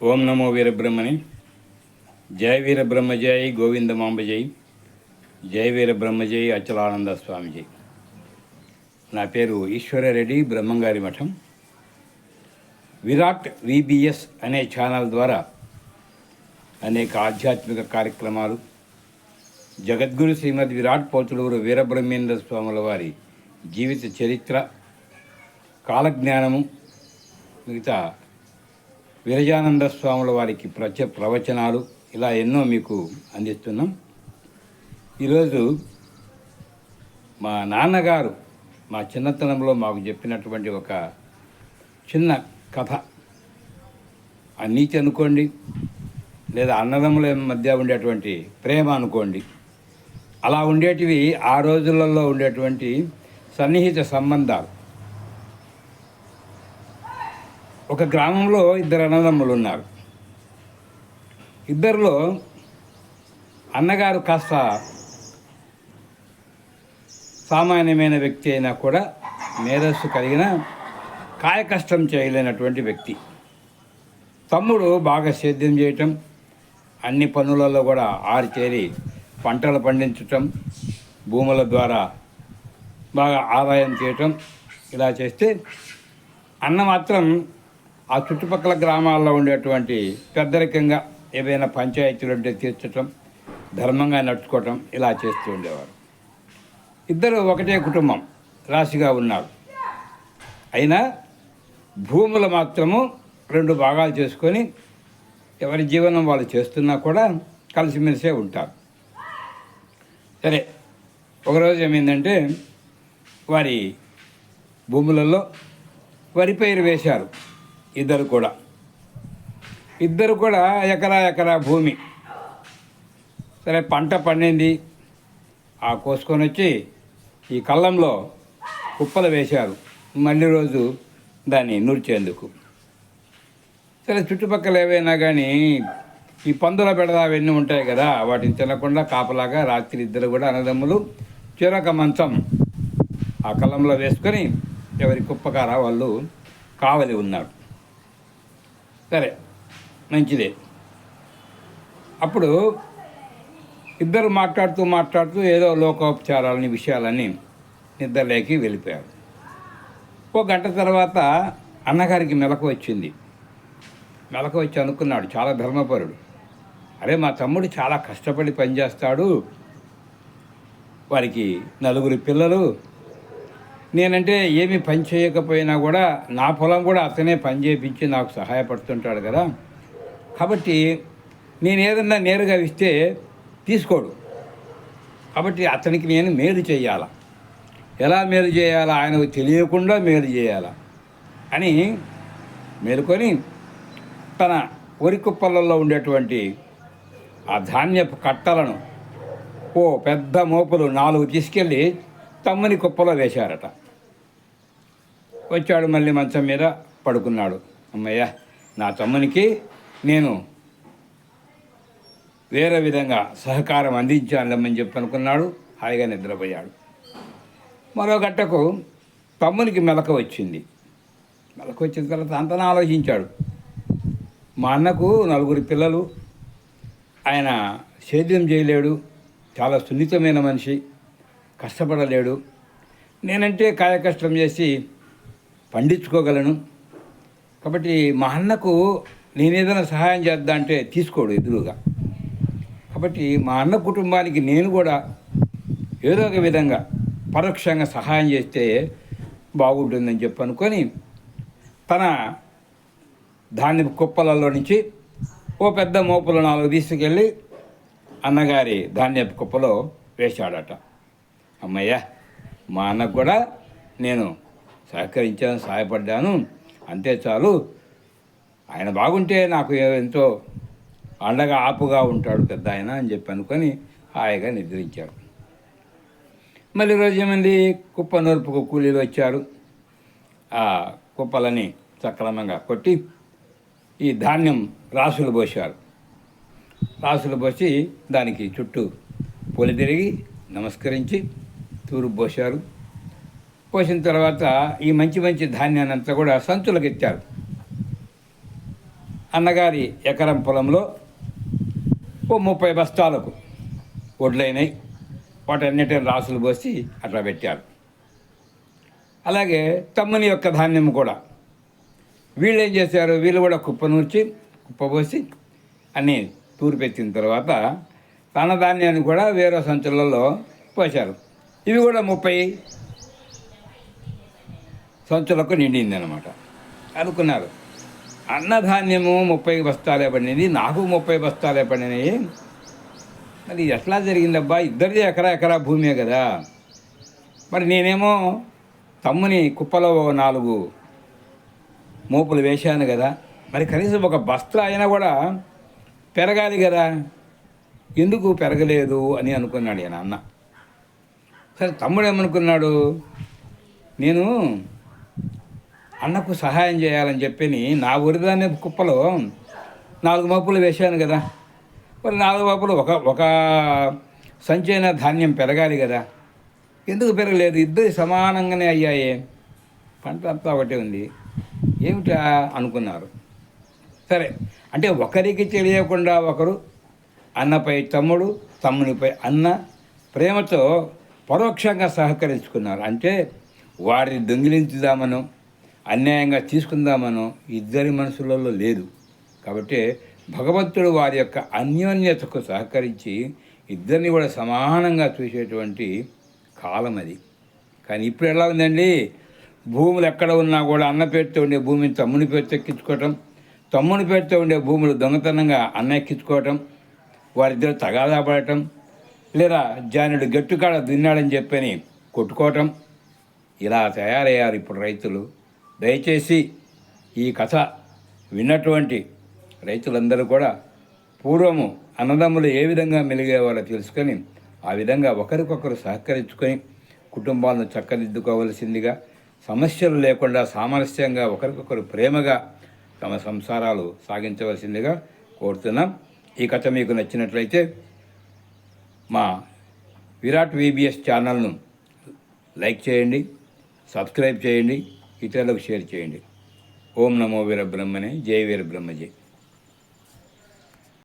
ఓం నమో వీరబ్రహ్మని జయ వీరబ్రహ్మ జయ గోవిందమాంబ జై జయ వీరబ్రహ్మ జై అచలానంద స్వామి జై నా పేరు ఈశ్వరరెడ్డి బ్రహ్మంగారి మఠం. విరాట్ విబిఎస్ అనే ఛానల్ ద్వారా అనేక ఆధ్యాత్మిక కార్యక్రమాలు జగద్గురు శ్రీమద్ విరాట్ పోతులూరు వీరబ్రహ్మేంద్ర స్వాముల వారి జీవిత చరిత్ర కాలజ్ఞానము మిగతా విరజానంద స్వాముల వారికి ప్రచ ప్రవచనాలు ఇలా ఎన్నో మీకు అందిస్తున్నాం. ఈరోజు మా నాన్నగారు మా చిన్నతనంలో మాకు చెప్పినటువంటి ఒక చిన్న కథ. ఆ నీతి అనుకోండి లేదా అన్నదమ్ముల మధ్య ఉండేటువంటి ప్రేమ అనుకోండి అలా ఉండేటివి ఆ రోజులలో ఉండేటువంటి సన్నిహిత సంబంధాలు. ఒక గ్రామంలో ఇద్దరు అన్నదమ్ములు ఉన్నారు. ఇద్దరిలో అన్నగారు కాస్త సామాన్యమైన వ్యక్తి అయినా కూడా మేధస్సు కలిగిన కాయ కష్టం చేయలేనటువంటి వ్యక్తి. తమ్ముడు బాగా సేద్యం చేయటం అన్ని పనులలో కూడా ఆరిచేరి పంటలు పండించటం భూముల ద్వారా బాగా ఆదాయం చేయటం ఇలా చేస్తే అన్న మాత్రం ఆ చుట్టుపక్కల గ్రామాల్లో ఉండేటువంటి పెద్దరికంగా ఏవైనా పంచాయతీలు ఉంటే తీర్చటం ధర్మంగా నడుచుకోవటం ఇలా చేస్తూ ఉండేవారు. ఇద్దరు ఒకటే కుటుంబం రాశిగా ఉన్నారు. అయినా భూములు మాత్రము రెండు భాగాలు చేసుకొని ఎవరి జీవనం వాళ్ళు చేస్తున్నా కూడా కలిసిమెలిసే ఉంటారు. సరే ఒకరోజు ఏమైందంటే వారి భూములలో వరి పైరు వేశారు. ఇద్దరు కూడా. ఇద్దరు కూడా ఎకరా ఎకరా భూమి. సరే పంట పండింది. ఆ కోసుకొని వచ్చి ఈ కళ్ళంలో కుప్పలు వేశారు. మళ్ళీ రోజు దాన్ని నూర్చేందుకు. సరే చుట్టుపక్కల ఏవైనా కానీ ఈ పందుల బెడద అవన్నీ ఉంటాయి కదా వాటిని తినకుండా కాపలాగా రాత్రి ఇద్దరు కూడా అన్నదమ్ములు చిరక మంచం ఆ కళ్ళంలో వేసుకొని ఎవరి కుప్పకార వాళ్ళు కావలి ఉన్నారు. సరే మంచిదే. అప్పుడు ఇద్దరు మాట్లాడుతూ మాట్లాడుతూ ఏదో లోకోపచారాలని విషయాలని నిద్రలేకి వెళ్ళిపోయారు. ఓ గంట తర్వాత అన్నగారికి మెలకు వచ్చింది. మెలకు వచ్చి అనుకున్నాడు చాలా ధర్మపరుడు. అరే మా తమ్ముడు చాలా కష్టపడి పనిచేస్తాడు. వారికి నలుగురు పిల్లలు నేనంటే ఏమి పని చేయకపోయినా కూడా నా పొలం కూడా అతనే పని చేయించి నాకు సహాయపడుతుంటాడు కదా. కాబట్టి నేను ఏదన్నా నేరుగా ఇస్తే తీసుకోడు. కాబట్టి అతనికి నేను మేలు చేయాలా? ఎలా మేలు చేయాలా? ఆయనకు తెలియకుండా మేలు చేయాలా? అని మేలుకొని తన వరి కుప్పలలో ఉండేటువంటి ఆ ధాన్యపు కట్టలను ఓ పెద్ద మోపులు నాలుగు తీసుకెళ్ళి తమ్ముని కుప్పలో వేశారట. వచ్చాడు మళ్ళీ మంచం మీద పడుకున్నాడు. అమ్మయ్య నా తమ్మునికి నేను వేరే విధంగా సహకారం అందించాలని చెప్పి అనుకున్నాడు. హాయిగా నిద్రపోయాడు. మరో గట్టకు తమ్మునికి మెలక వచ్చింది. మెలక వచ్చిన తర్వాత అంతనా ఆలోచించాడు. మా అన్నకు నలుగురు పిల్లలు ఆయన సేద్యం చేయలేడు చాలా సున్నితమైన మనిషి కష్టపడలేడు. నేనంటే కాయ కష్టం చేసి పండించుకోగలను. కాబట్టి మా అన్నకు నేనేదైనా సహాయం చేద్దా అంటే తీసుకోడు ఎదురుగా. కాబట్టి మా అన్న కుటుంబానికి నేను కూడా ఏదో ఒక విధంగా పరోక్షంగా సహాయం చేస్తే బాగుంటుందని చెప్పి అనుకొని తన ధాన్య కుప్పలలో నుంచి ఓ పెద్ద మోపులు నాలుగు తీసుకెళ్ళి అన్నగారి ధాన్యపు కుప్పలో వేశాడట. అమ్మయ్య మా అన్నకు కూడా నేను సహకరించాను సహాయపడ్డాను. అంతే చాలు. ఆయన బాగుంటే నాకు ఎంతో అండగా ఆపుగా ఉంటాడు పెద్ద ఆయన అని చెప్పి అనుకొని హాయిగా నిద్రించాడు మళ్ళీ రోజు ఏమైంది? కుప్ప నూర్పుకు కూలీలు వచ్చారు. ఆ కుప్పలని సక్రమంగా కొట్టి ఈ ధాన్యం రాసులు పోశారు. రాసులు పోసి దానికి చుట్టూ పొలి తిరిగి నమస్కరించి తూరు పోశారు. పోసిన తర్వాత ఈ మంచి మంచి ధాన్యాన్ని అంతా కూడా సంచులకు ఎత్తారు అన్నగారి ఎకరం పొలంలో ఓ ముప్పై బస్తాలకు వడ్లైనాయి. వాటన్నిటిని రాసులు పోసి అట్లా పెట్టారు. అలాగే తమ్ముని యొక్క ధాన్యం కూడా. వీళ్ళు ఏం చేశారు? వీళ్ళు కూడా కుప్ప నూర్చి కుప్ప పోసి అన్నీ తూర్పెత్తిన తర్వాత తన ధాన్యాన్ని కూడా వేరే సంచులలో పోశారు. ఇవి కూడా ముప్పై సంచులకు నిండింది అనమాట అనుకున్నారు. అన్నధాన్యము ముప్పై బస్తాలే పడినది నాకు ముప్పై బస్తాలే పడినాయి మరి ఎట్లా జరిగిందబ్బా? ఇద్దరిది ఎకరా ఎకరా భూమే కదా. మరి నేనేమో తమ్ముని కుప్పలో నాలుగు మోపులు వేశాను కదా. మరి కనీసం ఒక బస్తా అయినా కూడా పెరగాలి కదా. ఎందుకు పెరగలేదు అని అనుకున్నాడు ఈయన అన్న. సరే తమ్ముడు ఏమనుకున్నాడు? నేను అన్నకు సహాయం చేయాలని చెప్పి నా ఉరిదాన్ని కుప్పలో నాలుగు మప్పులు వేశాను కదా. మరి నాలుగు మప్పులు ఒక ఒక సంచైన ధాన్యం పెరగాలి కదా. ఎందుకు పెరగలేదు? ఇద్దరు సమానంగానే అయ్యాయి. పంట అంతా ఒకటే ఉంది. ఏమిటా అనుకున్నారు? సరే అంటే ఒకరికి తెలియకుండా ఒకరు అన్నపై తమ్ముడు తమ్మునిపై అన్న ప్రేమతో పరోక్షంగా సహకరించుకున్నారు. అంటే వారిని దొంగిలించుదామను. అన్యాయంగా తీసుకుందామనో ఇద్దరి మనసులలో లేదు. కాబట్టి భగవంతుడు వారి యొక్క అన్యోన్యతకు సహకరించి ఇద్దరిని కూడా సమానంగా చూసేటువంటి కాలం అది. కానీ ఇప్పుడు ఎలా ఉందండి? భూములు ఎక్కడ ఉన్నా కూడా అన్న పేరుతో ఉండే భూమిని తమ్ముని పేరుతో ఎక్కించుకోవటం తమ్ముని పేరుతో ఉండే భూములు దొంగతనంగా అన్న ఎక్కించుకోవటం వారిద్దరు తగాదా పడటం లేదా జానుడు గట్టుకాడ దున్నాడని చెప్పని కొట్టుకోవటం ఇలా తయారయ్యారు ఇప్పుడు రైతులు. దయచేసి ఈ కథ విన్నటువంటి రైతులందరూ కూడా పూర్వము అన్నదమ్ములు ఏ విధంగా మెలిగేవారో తెలుసుకొని ఆ విధంగా ఒకరికొకరు సహకరించుకొని కుటుంబాలను చక్కదిద్దుకోవలసిందిగా సమస్యలు లేకుండా సామరస్యంగా ఒకరికొకరు ప్రేమగా తమ సంసారాలు సాగించవలసిందిగా కోరుతున్నాం. ఈ కథ మీకు నచ్చినట్లయితే మా విరాట్ వీబీఎస్ ఛానల్ను లైక్ చేయండి సబ్స్క్రైబ్ చేయండి ఇతరులకు షేర్ చేయండి. ఓం నమో వీర బ్రహ్మనే జై వీర బ్రహ్మజే.